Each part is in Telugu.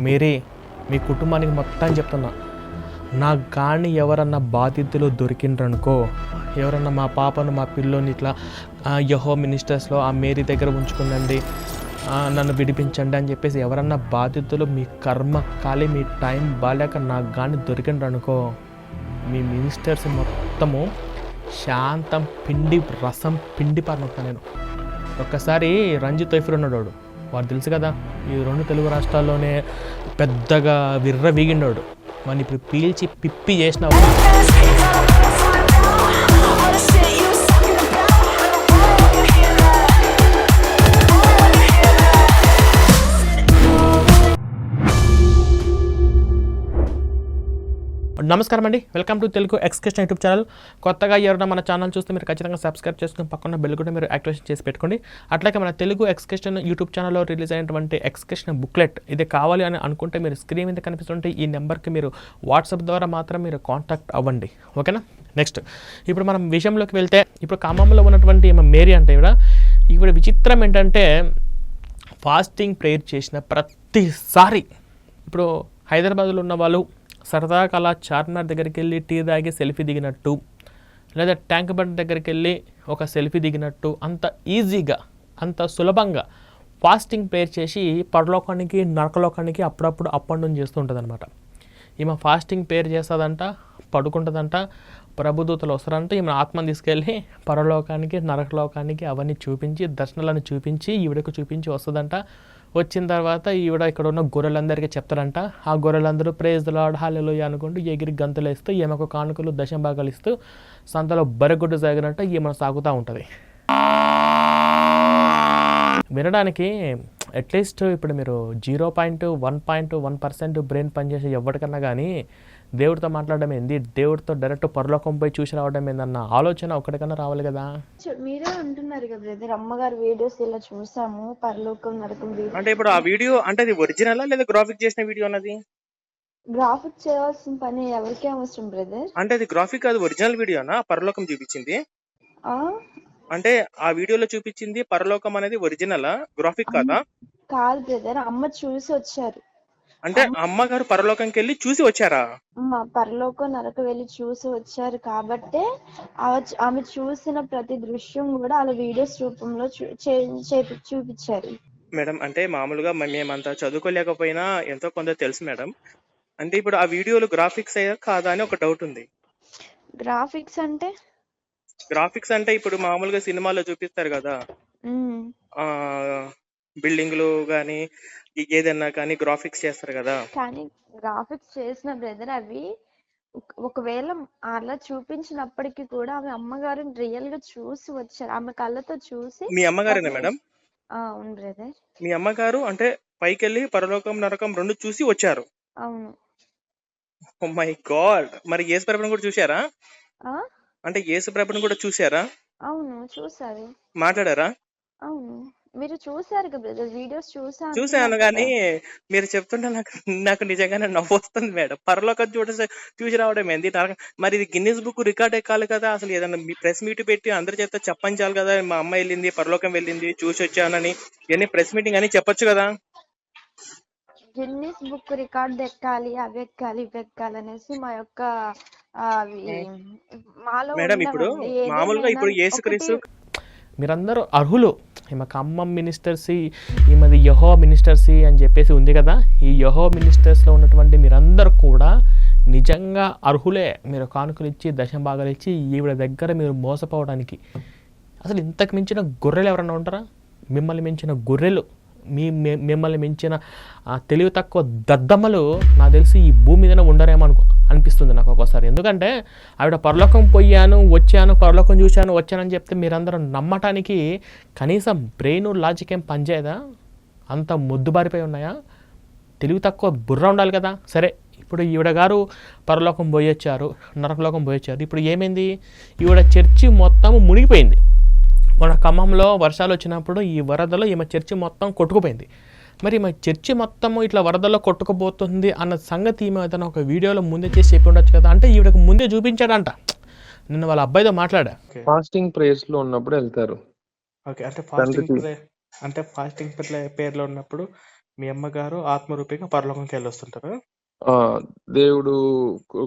మీరే మీ కుటుంబానికి మొత్తం చెప్తున్నా. నాకు కానీ ఎవరన్నా బాధితులు దొరికిండ్రనుకో ఎవరన్నా మా పాపను మా పిల్లోని ఇట్లా యహో మినిస్టర్స్లో ఆ మేరీ దగ్గర ఉంచుకుందండి నన్ను విడిపించండి అని చెప్పేసి ఎవరన్నా బాధితులు మీ కర్మ కాలి మీ టైం బాగాలేక నాకు కానీ దొరికిండ్రనుకో మీ మినిస్టర్స్ మొత్తము శాంతం పిండి రసం పిండి పారినొస్తా నేను. ఒక్కసారి రంజిత్ తైఫర్ ఉన్నాడు వాడు. వాడు తెలుసు కదా? ఈ రెండు తెలుగు రాష్ట్రాల్లోనే పెద్దగా విర్ర వీగిండాడు. వాడిని ఇప్పుడు పీల్చి పిప్పి చేసిన నమస్కారం అండి. Welcome to Telugu excursion YouTube channel కొత్తగా ఎవరైనా మన ఛానల్ చూస్తే మీరు ఖచ్చితంగా సబ్స్క్రైబ్ చేసుకుని పక్కన బెల్ కూడా మీరు యాక్టివేషన్ చేసి పెట్టుకోండి. అట్లాగే మన తెలుగు ఎక్స్కషన్ యూట్యూబ్ ఛానల్లో రిలీజ్ అయినటువంటి ఎక్స్కషన్ బుక్లెట్ ఇది కావాలి అని అనుకుంటే మీరు స్క్రీన్ మీద కనిపిస్తుంటే ఈ నెంబర్కి మీరు వాట్సాప్ ద్వారా మాత్రం మీరు కాంటాక్ట్ అవ్వండి. ఓకేనా నెక్స్ట్ ఇప్పుడు మనం విషయంలోకి వెళ్తే ఇప్పుడు ఖమ్మంలో ఉన్నటువంటి మేరీ అంటే కూడా ఇప్పుడు విచిత్రం ఏంటంటే ఫాస్టింగ్ ప్రేయర్ చేసిన ప్రతిసారి. ఇప్పుడు హైదరాబాద్లో ఉన్న వాళ్ళు సరదాగా అలా చార్మినార్ దగ్గరికి వెళ్ళి టీ తాగి సెల్ఫీ దిగినట్టు లేదా ట్యాంక్ బండ్ దగ్గరికి వెళ్ళి ఒక సెల్ఫీ దిగినట్టు అంత ఈజీగా అంత సులభంగా ఫాస్టింగ్ ప్రేర్ చేసి పరలోకానికి నరకలోకానికి అప్పుడప్పుడు అప్ అండ్ డౌన్ చేస్తూ ఉంటుంది అనమాట ఈమె ఫాస్టింగ్ పేరు చేస్తుందంట పడుకుంటుందంట ప్రభుదూతలు వస్తారంట ఈమె ఆత్మను తీసుకెళ్ళి పరలోకానికి నరకలోకానికి అవన్నీ చూపించి దర్శనాలను చూపించి ఈవిడకు చూపించి వస్తుందంట. వచ్చిన తర్వాత ఈవిడ ఇక్కడ ఉన్న గొర్రెలందరికీ చెప్తారంట ఆ గొర్రెలందరూ ప్రేజ్ లాడ్ హాలెలు అనుకుంటూ ఎగిరి గంతులు వేస్తూ ఈమెకు కానుకలు దశంభాగాలు ఇస్తూ సంతలో బరగొడ్డు సాగినట్టు ఈమె సాగుతూ ఉంటుంది. వినడానికి అట్లీస్ట్ ఇప్పుడు మీరు zero point one point one percent brain పనిచేసే ఎవరికన్నా కానీ దేవుడితో మాట్లాడడం ఏంది? దేవుడితో డైరెక్ట్ పరలోకం పోయి చూసి రావడం ఏందన్న ఆలోచన ఒకటికన్నా రావాలి కదా? మీరే అంటున్నారు కదా బ్రదర్ అమ్మగారి వీడియోస్ ఇలా చూసాము పరలోకం నరకం వీడియో అంటే ఇప్పుడు ఆ వీడియో అంటే అది ఒరిజినల్ లేదా గ్రాఫిక్ చేసిన వీడియో అన్నది? గ్రాఫిక్ చేయాల్సిన పని ఎవరికి అవసరం బ్రదర్. అంటే అది గ్రాఫిక్ అది ఒరిజినల్ వీడియోనా? పరలోకం చూపించింది? ఆ? అంటే ఆ వీడియోలో చూపించింది పరలోకం అనేది ఒరిజినలా? గ్రాఫిక్ కాదా? కాదు బ్రదర్ అమ్మ చూసి వచ్చారు. అంటే అమ్మగారు పరలోకంకి వెళ్ళి చూసి వచ్చారా? పరలోకం నరక వెళ్ళి చూసి వచ్చారు కాబట్టే ఆమె చూసిన ప్రతి దృశ్యం కూడా అలా వీడియోస్ రూపంలో చూపించారు. మేడం అంటే మామూలుగా మేమంతా చదువుకోలేకపోయినా ఎంతో కొంత తెలుసు మేడం. అంటే ఇప్పుడు ఆ వీడియోలు గ్రాఫిక్స్ అయ్యా కాదా అని ఒక డౌట్ ఉంది. గ్రాఫిక్స్ అంటే? గ్రాఫిక్స్ అంటే ఇప్పుడు మామూలుగా సినిమాలో చూపిస్తారు కదా. బిల్డింగ్లు కానీ ఏదన్నా కానీ గ్రాఫిక్స్ చేస్తారు కదా. కానీ గ్రాఫిక్స్ చేసిన బ్రదర్ అవి ఒక- ఒకవేళ అలా చూపించినప్పటికీ కూడా ఆమె అమ్మగారిని రియల్గా చూసి వచ్చారు. ఆమె కళ్ళతో చూసి మీ అమ్మగారేనా మేడం? ఆ, అవును బ్రదర్. మీ అమ్మగారు అంటే పైకి వెళ్ళి పరలోకం నరకం రెండు చూసి వచ్చారు. అవును. My god! మరి యేసు ప్రభుని కూడా చూశారా? ఆ? అంటే యేసు ప్రభుని కూడా చూశారా? అవును చూసారు మాట్లాడారా? అవును. మీరు చూసారు కదా బ్రదర్ వీడియోస్ చూసా చూశాను కానీ. మీరు చెప్తుంటే నాకు నాకు నిజంగానే నవ్వు వస్తుంది మేడం పరలోకం చూడ చూసి రావడం ఏంది మరి ఇది గిన్నీస్ బుక్ రికార్డ్ ఎక్కాలి కదా అసలు ఏదైనా మీ ప్రెస్ మీట్ పెట్టి అందరి చేత చెప్పించాలి కదా మా అమ్మ వెళ్ళింది పరలోకం వెళ్ళింది చూసి వచ్చానని ఇవన్నీ ప్రెస్ మీటింగ్ అని చెప్పొచ్చు కదా గిన్నిస్ బుక్ రికార్డ్ ఎక్కాలి అవి ఎక్కాలి ఇవి ఎక్కాలి అనేసి మా యొక్క మాలో మేడం ఇప్పుడు. మామూలుగా ఇప్పుడు యేసుక్రీస్తు ఒకటి- మీరందరూ అర్హులు. ఈమె ఖమ్మం మినిస్టర్సి ఈమెది యహో మినిస్టర్సి అని చెప్పేసి ఉంది కదా. ఈ యహో మినిస్టర్స్లో ఉన్నటువంటి మీరందరూ కూడా నిజంగా అర్హులే. మీరు కానుకలు ఇచ్చి దశభాగాలు ఇచ్చి ఈవిడ దగ్గర మీరు మోసపోవడానికి. అసలు ఇంతకు మించిన గొర్రెలు ఎవరైనా ఉంటారా? మిమ్మల్ని మించిన గొర్రెలు. మీ మిమ్మల్ని మించిన ఆ, తెలివి తక్కువ దద్దమ్మలు నాకు తెలిసి ఈ భూమి మీదనే ఉండరేమో అనుకో అనిపిస్తుంది నాకు ఒక్కోసారి. ఎందుకంటే ఆవిడ పరలోకం పోయాను వచ్చాను పరలోకం చూశాను వచ్చానని చెప్తే మీరందరూ నమ్మటానికి కనీసం బ్రెయిన్ లాజిక్ ఏం పనిచేయదా? అంత ముద్దుబారిపోయి ఉన్నాయా? తెలివి తక్కువ బుర్ర ఉండాలి కదా. సరే ఇప్పుడు ఈవిడ గారు పరలోకం పోయొచ్చారు నరకలోకం పోయొచ్చారు. ఇప్పుడు ఏమైంది? ఈవిడ చర్చి మొత్తం మునిగిపోయింది. మన ఖమ్మంలో వర్షాలు వచ్చినప్పుడు ఈ వరదలో ఈమె చర్చి మొత్తం కొట్టుకుపోయింది. మరి ఈమె చర్చి మొత్తం ఇట్లా వరదలో కొట్టుకుపోతుంది అన్న సంగతి ఈమె ఏదైనా ఒక వీడియోలో ముందే చేసి చెప్పి ఉండొచ్చు కదా అంటే ఈవిడకు ముందే చూపించాడంట. నిన్న వాళ్ళ అబ్బాయితో మాట్లాడా? ఫాస్టింగ్ ప్రేయర్స్లో ఉన్నప్పుడు వెళ్తారు. ఓకే. అంటే ఫాస్టింగ్ అంటే ఫాస్టింగ్ పేర్లో ఉన్నప్పుడు మీ అమ్మగారు ఆత్మరూపిగా పరలోకంకి వెళ్ళొస్తుంటారు? ఆ దేవుడు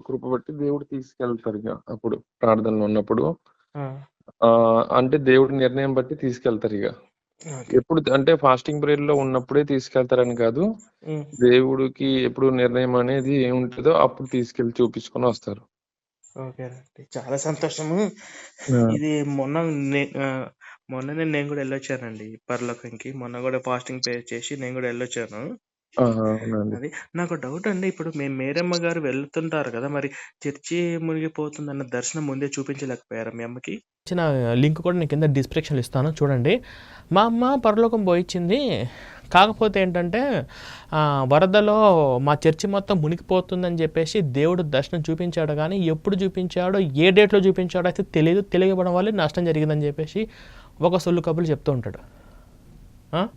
కృప బట్టి దేవుడు తీసుకెళ్తారు ఇక అప్పుడు ప్రార్థనలో ఉన్నప్పుడు. అంటే దేవుడి నిర్ణయం బట్టి తీసుకెళ్తారు ఇక. ఎప్పుడు అంటే ఫాస్టింగ్ పీరియడ్లో ఉన్నప్పుడే తీసుకెళ్తారని కాదు. దేవుడికి ఎప్పుడు నిర్ణయం అనేది ఏముంటుందో అప్పుడు తీసుకెళ్ళి చూపించుకొని వస్తారు. చాలా సంతోషము. ఇది మొన్న నే- ఆ, మొన్ననే నేను కూడా వెళ్ళొచ్చానండి పరలోకంకి. మొన్న కూడా ఫాస్టింగ్ పే చేసి నేను కూడా వెళ్ళొచ్చాను. అవునండి. అది నాకు డౌట్ అండి. ఇప్పుడు మీ మేరమ్మ గారు వెళ్తుంటారు కదా మరి చర్చి మునిగిపోతుందన్న దర్శనం ముందే చూపించలేకపోయారా మీ అమ్మకి? ఇచ్చిన లింక్ కూడా నేను కింద డిస్క్రిప్షన్ ఇస్తాను. చూడండి. మా అమ్మ పరలోకం పోయిచ్చింది. కాకపోతే ఏంటంటే వరదలో మా చర్చి మొత్తం మునిగిపోతుందని చెప్పేసి దేవుడు దర్శనం చూపించాడు. కానీ ఎప్పుడు చూపించాడో ఏ డేట్లో చూపించాడో అయితే తెలియదు. తెలియకపోవడం వల్ల నష్టం జరిగిందని చెప్పేసి ఒక సొల్లు కబుర్లు చెప్తూ ఉంటాడు. ఆ?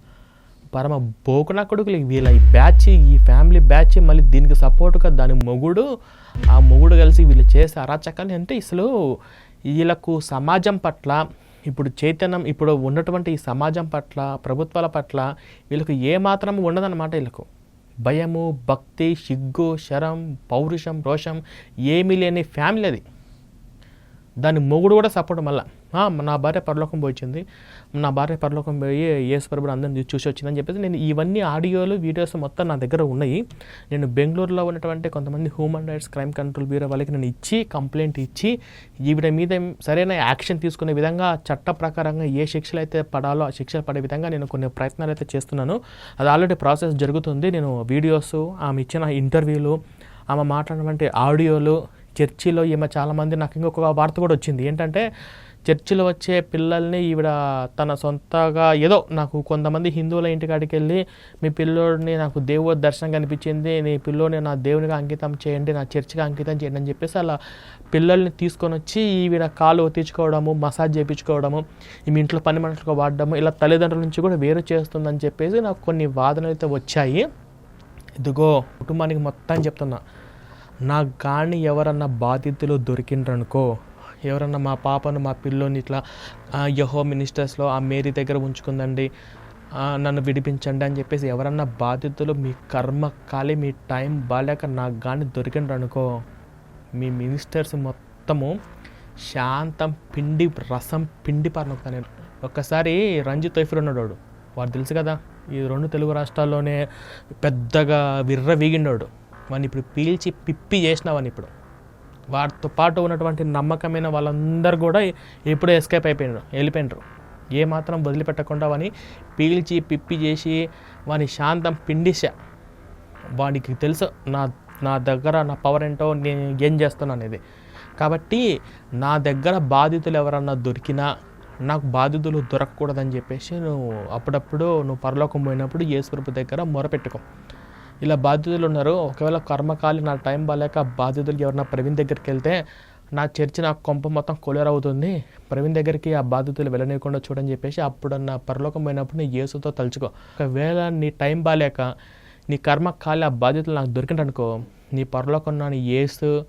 పరమ బోకున కొడుకులు. వీళ్ళ ఈ బ్యాచ్ ఈ ఫ్యామిలీ బ్యాచ్ మళ్ళీ దీనికి సపోర్ట్గా దాని మొగుడు ఆ మొగుడు కలిసి వీళ్ళు చేసే అరాచకాలు అంటే అసలు వీళ్ళకు సమాజం పట్ల ఇప్పుడు చైతన్యం ఇప్పుడు ఉన్నటువంటి ఈ సమాజం పట్ల ప్రభుత్వాల పట్ల వీళ్ళకు ఏమాత్రం ఉండదన్నమాట వీళ్ళకు. భయము భక్తి సిగ్గు శరం పౌరుషం రోషం ఏమీ లేని ఫ్యామిలీ అది. దాని మొగుడు కూడా సపోర్ట్ మళ్ళీ. నా భార్య పరలోకం పోయింది నా భార్య పరలోకం పోయి యేసు ప్రభుడు అందరిని చూసి వచ్చిందని చెప్పేసి నేను ఇవన్నీ ఆడియోలు వీడియోస్ మొత్తం నా దగ్గర ఉన్నాయి. నేను బెంగళూరులో ఉన్నటువంటి కొంతమంది human rights crime control bureau వాళ్ళకి నేను ఇచ్చి కంప్లైంట్ ఇచ్చి ఈవిడ మీద సరైన యాక్షన్ తీసుకునే విధంగా చట్ట ప్రకారంగా ఏ శిక్షలు అయితే పడాలో ఆ శిక్షలు పడే విధంగా నేను కొన్ని ప్రయత్నాలు అయితే చేస్తున్నాను. అది ఆల్రెడీ ప్రాసెస్ జరుగుతుంది. నేను వీడియోస్ ఆమె ఇచ్చిన ఇంటర్వ్యూలు ఆమె మాట్లాడినటువంటి ఆడియోలు చర్చిలో ఈమె చాలామంది నాకు ఇంకొక వార్త కూడా వచ్చింది. ఏంటంటే చర్చిలో వచ్చే పిల్లల్ని ఈవిడ తన సొంతగా ఏదో నాకు కొంతమంది హిందువుల ఇంటికాడికి వెళ్ళి మీ పిల్లోడిని నాకు దేవుడి దర్శనం కనిపించింది నీ పిల్లోని నా దేవునిగా అంకితం చేయండి నా చర్చిగా అంకితం చేయండి అని చెప్పేసి అలా పిల్లల్ని తీసుకొని వచ్చి ఈవిడ కాలు ఒత్తించుకోవడము మసాజ్ చేయించుకోవడము ఈమె ఇంట్లో పని మనుషులకు వాడడము ఇలా తల్లిదండ్రుల నుంచి కూడా వేరు చేస్తుందని చెప్పేసి నాకు కొన్ని వాదనలు అయితే వచ్చాయి. ఇదిగో కుటుంబానికి మొత్తం చెప్తున్నా నా గాని ఎవరన్నా బాధితులు దొరికిండ్రనుకో ఎవరన్నా మా పాపను మా పిల్లోని ఇట్లా యహో మినిస్టర్స్లో ఆ మేరీ దగ్గర ఉంచుకుందండి. నన్ను విడిపించండి అని చెప్పేసి ఎవరన్నా బాధితులు మీ కర్మ కాలి మీ టైం బాగాలేక నాకు కానీ దొరికిండ్రనుకో మీ మినిస్టర్స్ మొత్తము శాంతం పిండి రసం పిండి పారనొక్తా నేను ఒక్కసారి రంజిత్ తైఫర్ ఉన్నాడు వాడు. వాడు తెలుసు కదా ఈ రెండు తెలుగు రాష్ట్రాల్లోనే పెద్దగా విర్ర వీగిండోడు వాడిని ఇప్పుడు పీల్చి పిప్పి చేసినావని ఇప్పుడు. వాటితో పాటు ఉన్నటువంటి నమ్మకమైన వాళ్ళందరూ కూడా ఎప్పుడూ ఎస్కేప్ అయిపోయినారు వెళ్ళిపోయినారు. ఏ మాత్రం వదిలిపెట్టకుండా వాని పీల్చి పిప్పి చేసి వాని శాంతం పిండిసా వాడికి తెలుసు నా నా దగ్గర నా పవర్ ఏంటో నేను ఏం చేస్తాను అనేది. కాబట్టి నా దగ్గర బాధితులు ఎవరన్నా దొరికినా నాకు బాధితులు దొరకకూడదని చెప్పేసి నువ్వు అప్పుడప్పుడు నువ్వు పరలోకం పోయినప్పుడు యేసుప్రభు దగ్గర మొరపెట్టుకో ఇలా బాధితులు ఉన్నారు. ఒకవేళ కర్మకాలి నా టైం బాగాలేక బాధితులు ఎవరైనా ప్రవీణ్ దగ్గరికి వెళ్తే నా చర్చి నా కొంప మొత్తం కొలేరు అవుతుంది. ప్రవీణ్ దగ్గరికి ఆ బాధితులు వెళ్ళనీయకుండా చూడని చెప్పేసి అప్పుడు నా పరలోకం పోయినప్పుడు నీ యేసుతో తలుచుకో. ఒకవేళ నీ టైం బాగాలేక నీ కర్మ కాలి ఆ బాధ్యతలు నాకు దొరికిందనుకో నీ పరలోకం నా నీ యేసు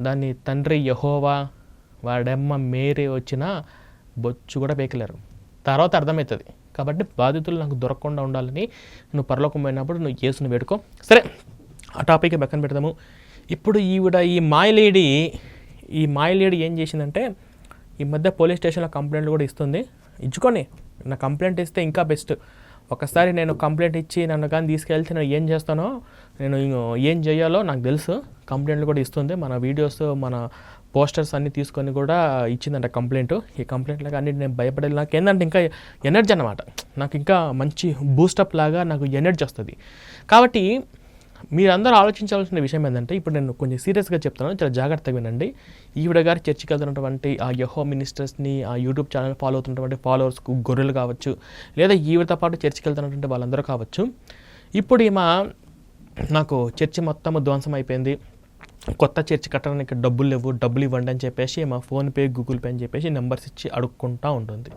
దాని తండ్రి యహోవా వాడమ్మ మేరీ వచ్చినా బొచ్చు కూడా పేకలేరు. తర్వాత అర్థమవుతుంది. కాబట్టి బాధితులు నాకు దొరకకుండా ఉండాలని నువ్వు పరలోకం పోయినప్పుడు నువ్వు యేసును వేడుకో. సరే ఆ టాపిక్ పక్కన పెడదాము. ఇప్పుడు ఈవిడ ఈ మాయలేడి ఈ మాయలేడి ఏం చేసిందంటే ఈ మధ్య పోలీస్ స్టేషన్లో కంప్లైంట్లు కూడా ఇస్తుంది. ఇచ్చుకొని నా కంప్లైంట్ ఇస్తే ఇంకా బెస్ట్. ఒకసారి నేను కంప్లైంట్ ఇచ్చి నన్ను కానీ తీసుకెళ్తే నేను ఏం చేస్తానో నేను ఏం చేయాలో నాకు తెలుసు. కంప్లైంట్లు కూడా ఇస్తుంది. మన వీడియోస్ మన పోస్టర్స్ అన్ని తీసుకొని కూడా ఇచ్చిందంట కంప్లైంట్ ఈ కంప్లైంట్లాగా అన్నిటి నేను భయపడేది నాకు ఏంటంటే ఇంకా ఎనర్జీ అనమాట నాకు ఇంకా మంచి బూస్టప్ లాగా నాకు ఎనర్జీ వస్తుంది. కాబట్టి మీరందరూ ఆలోచించాల్సిన విషయం ఏంటంటే ఇప్పుడు నేను కొంచెం సీరియస్గా చెప్తున్నాను చాలా జాగ్రత్తగా వినండి. ఈవిడ గారి చర్చికి వెళ్తున్నటువంటి ఆ యహో మినిస్టర్స్ని ఆ యూట్యూబ్ ఛానల్ ఫాలో అవుతున్నటువంటి ఫాలోవర్స్కు గొర్రెలు కావచ్చు లేదా ఈవిడతో పాటు చర్చికి వెళ్తున్నటువంటి వాళ్ళందరూ కావచ్చు. ఇప్పుడు ఈమె నాకు చర్చి మొత్తం ధ్వంసం అయిపోయింది. కొత్త చర్చి కట్టడానికి డబ్బులు లేవు డబ్బులు ఇవ్వండి అని చెప్పేసి మా ఫోన్పే గూగుల్ పే అని చెప్పేసి నెంబర్స్ ఇచ్చి అడుక్కుంటూ ఉంటుంది.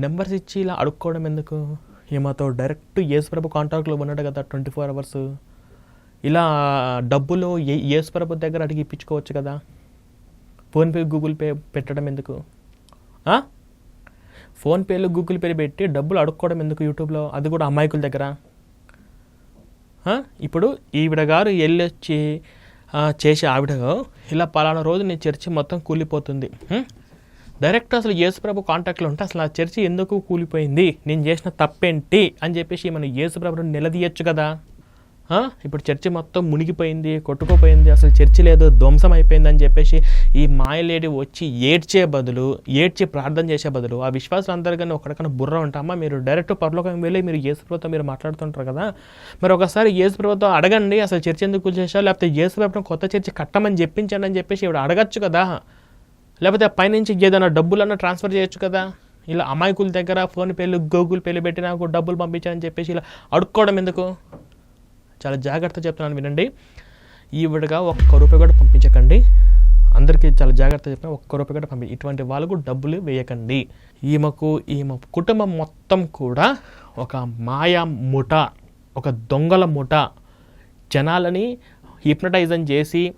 నెంబర్స్ ఇచ్చి ఇలా అడుక్కోవడం ఎందుకు? ఏమాతో డైరెక్ట్ యేసుప్రభు కాంటాక్ట్లో ఉన్నాడు కదా ట్వంటీ ఫోర్ అవర్స్. ఇలా డబ్బులు ఏ- యేసుప్రభు దగ్గర అడిగి ఇప్పించుకోవచ్చు కదా? ఫోన్పే గూగుల్ పే పెట్టడం ఎందుకు? ఫోన్పేలో గూగుల్ పే పెట్టి డబ్బులు అడుక్కోవడం ఎందుకు యూట్యూబ్లో? అది కూడా అమాయకుల దగ్గర. ఇప్పుడు ఈవిడ గారు వెళ్ళొచ్చి చేసే ఆవిడ ఇలా పలానా రోజు నీ చర్చి మొత్తం కూలిపోతుంది. డైరెక్ట్ అసలు యేసుప్రభు కాంటాక్ట్లో ఉంటే అసలు ఆ చర్చి ఎందుకు కూలిపోయింది? నేను చేసిన తప్పేంటి? అని చెప్పేసి మనం యేసుప్రభుని నిలదీయచ్చు కదా? ఇప్పుడు చర్చి మొత్తం మునిగిపోయింది కొట్టుకుపోయింది అసలు చర్చి లేదు ధ్వంసం అయిపోయింది అని చెప్పేసి ఈ మాయలేడి వచ్చి ఏడ్చే బదులు ఏడ్చి ప్రార్థన చేసే బదులు ఆ విశ్వాసులు అందరికీ కానీ ఒకడికన్నా బుర్ర ఉంటామా మీరు డైరెక్ట్ పరలోకం వెళ్ళి మీరు యేసుప్రభుతో మీరు మాట్లాడుతుంటారు కదా? మరి ఒకసారి యేసుప్రభుతో అడగండి అసలు చర్చి ఎందుకు కూల్చేసా లేకపోతే యేసుప్రభుత్వం కొత్త చర్చి కట్టమని చెప్పించండి అని చెప్పేసి ఇప్పుడు అడగచ్చు కదా? లేకపోతే పైనుంచి ఏదైనా డబ్బులన్నా ట్రాన్స్ఫర్ చేయొచ్చు కదా? ఇలా అమాయకుల దగ్గర ఫోన్పేలు గూగుల్ పేలు పెట్టి నాకు డబ్బులు పంపించాలని చెప్పేసి ఇలా అడుక్కోవడం ఎందుకు? చాలా జాగ్రత్త చెప్తున్నాను వినండి. ఈవిడగా ఒక్క రూపాయి కూడా పంపించకండి. అందరికీ చాలా జాగ్రత్త చెప్పిన ఒక్క రూపాయి కూడా పంపి ఇటువంటి వాళ్ళకు డబ్బులు వేయకండి. ఈమెకు ఈమె కుటుంబం మొత్తం కూడా ఒక మాయా ముఠ ఒక దొంగల ముఠ. జనాలని హిప్నటైజన్ చేసి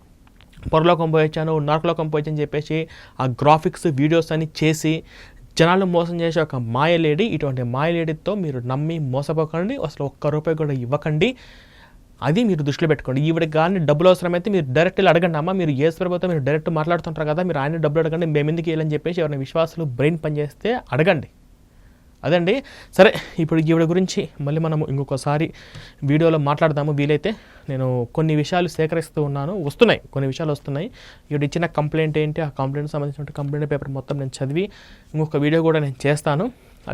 పొరలోకం పోయొచ్చాను నరకలోకం పోయొచ్చు అని చెప్పేసి ఆ గ్రాఫిక్స్ వీడియోస్ అని చేసి జనాలు మోసం చేసే ఒక మాయలేడి ఇటువంటి మాయలేడితో మీరు నమ్మి మోసపోకండి. అసలు ఒక్క రూపాయి కూడా ఇవ్వకండి. అది మీరు దృష్టిలో పెట్టుకోండి. ఈవిడకి కానీ డబ్బులు అవసరమైతే మీరు డైరెక్ట్ అడగండి. అమ్మా మీరు ఏ ప్రభుత్వం మీరు డైరెక్ట్ మాట్లాడుతుంటారు కదా మీరు ఆయన డబ్బులు అడగండి మేము ఎందుకు వేయాలని చెప్పేసి ఎవరైనా విశ్వాసాలు బ్రెయిన్ పనిచేస్తే అడగండి. అదండి. సరే ఇప్పుడు ఈవిడ గురించి మళ్ళీ మనం ఇంకొకసారి వీడియోలో మాట్లాడదాము. వీలైతే నేను కొన్ని విషయాలు సేకరిస్తూ ఉన్నాను. వస్తున్నాయి కొన్ని విషయాలు వస్తున్నాయి. ఈవిడ ఇచ్చిన కంప్లైంట్ ఏంటి? ఆ కంప్లైంట్ సంబంధించిన కంప్లైంట్ పేపర్ మొత్తం నేను చదివి ఇంకొక వీడియో కూడా నేను చేస్తాను.